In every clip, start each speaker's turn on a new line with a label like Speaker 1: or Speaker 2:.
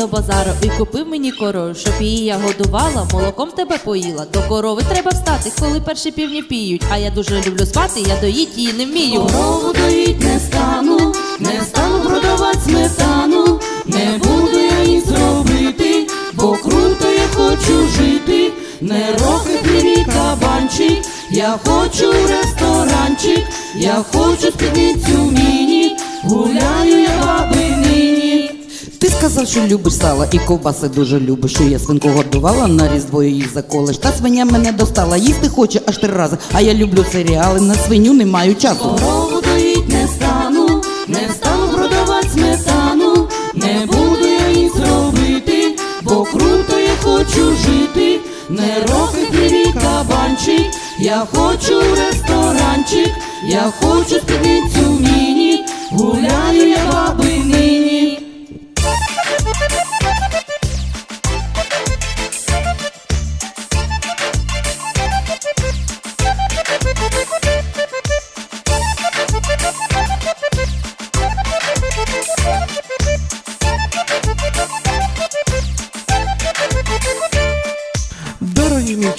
Speaker 1: до базару і купив мені корову, щоб її я годувала, молоком тебе поїла. До корови треба встати, коли перші півні піють. А я дуже люблю спати, я доїть її не вмію.
Speaker 2: Корову доїть не стану, не стану продавати сметану, не буду я ніц робити, бо круто я хочу жити, не роки хлібі кабанчик, я хочу ресторанчик, я хочу спідницю міні, гуляю я.
Speaker 3: Ти сказав, що любиш сало і ковбаси дуже любиш, що я свинку годувала на різдво її заколиш. Та свиня мене достала, їсти хоче аж три рази. А я люблю серіали, на свиню не маю часу.
Speaker 2: Корову доїть не стану, не стану продавати сметану, не буду я ніц робити, бо круто я хочу жити, не роки хлібі кабанчик, я хочу ресторанчик, я хочу спідницю міні, гуляю я баби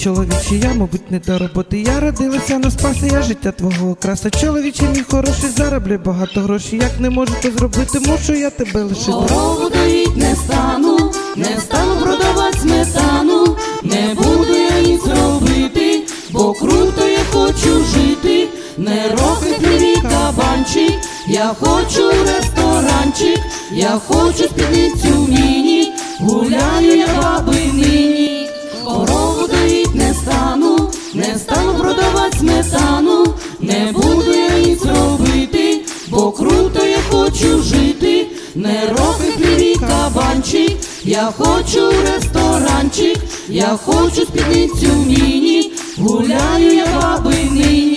Speaker 4: Чоловіче, я, мабуть, не до роботи. Я родилася на спаси, я життя твого окраса. Чоловіче мій хороший, зароблю багато грошей. Як не можу то зробити, мушу я тебе лишити.
Speaker 2: Корову доїть не стану, не стану продавати сметану, не буду я ніц робити, бо круто я хочу жити, не роки хлібі кабанчик, я хочу ресторанчик, я хочу спідницю міні, гуляю я баби не буду я ніц робити, бо круто я хочу жити, не роки хлібі кабанчик, я хочу ресторанчик, я хочу спідницю міні, гуляю я баби нині.